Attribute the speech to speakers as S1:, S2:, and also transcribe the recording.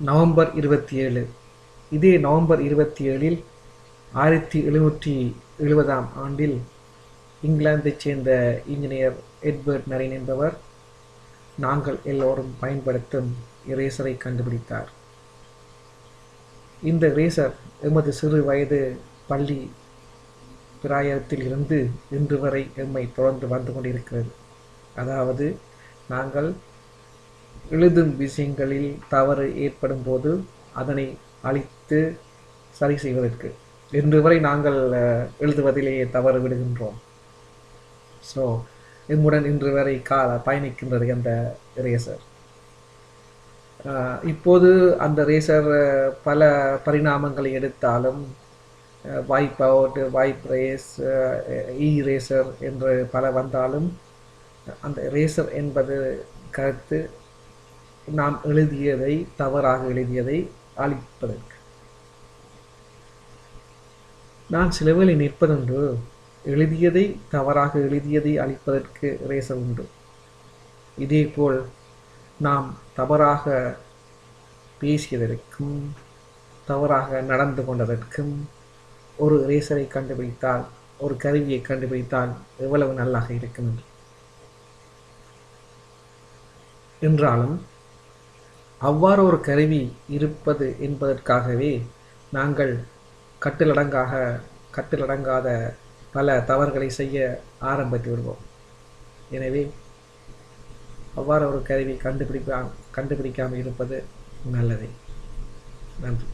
S1: November இருபத்தி ஏழு இதே நவம்பர் இருபத்தி ஏழில் ஆயிரத்தி எழுநூற்றி எழுபதாம் ஆண்டில் இங்கிலாந்தைச் சேர்ந்த இன்ஜினியர் எட்வர்ட் நரேன் என்பவர் நாங்கள் எல்லோரும் பயன்படுத்தும் இரேசரை கண்டுபிடித்தார். இந்த ரேசர் எமது சிறு வயது பள்ளி பிராயத்தில் இருந்து இன்று வரை எம்மை தொடர்ந்து வந்து கொண்டிருக்கிறது. அதாவது நாங்கள் எழுதும் விஷயங்களில் தவறு ஏற்படும் போது அதனை அழித்து சரி செய்வதற்கு. இன்று வரை நாங்கள் எழுதுவதிலேயே தவறு விடுகின்றோம். ஸோ எம்முடன் இன்று வரை கால பயணிக்கின்றது அந்த ரேசர் இப்போது அந்த ரேசர் பல பரிணாமங்களை எடுத்தாலும் வாய்ப் அவுட் வாய்ப் ரேஸ் இ ரேசர் என்று பல வந்தாலும் அந்த ரேசர் என்பது கருத்து நாம் எழுதியதை தவறாக எழுதியதை அழிப்பதற்கு. நான் சிலவேளை நிற்பதுண்டு எழுதியதை தவறாக எழுதியதை அழிப்பதற்கு ரேச உண்டு. இதேபோல் நாம் தவறாக பேசியதற்கும் தவறாக நடந்து கொண்டதற்கும் ஒரு ரேசரை கண்டுபிடித்தால் ஒரு கருவியை கண்டுபிடித்தால் எவ்வளவு நல்லாக இருக்கும் என்றாலும் அவ்வாறு ஒரு கருவி இருப்பது என்பதற்காகவே நாங்கள் கட்டிலடங்காக கட்டிலடங்காத பல தவறுகளை செய்ய ஆரம்பித்து விடுவோம். எனவே அவ்வாறு ஒரு கருவி கண்டுபிடிப்பா கண்டுபிடிக்காமல் இருப்பது நல்லதே. நன்றி.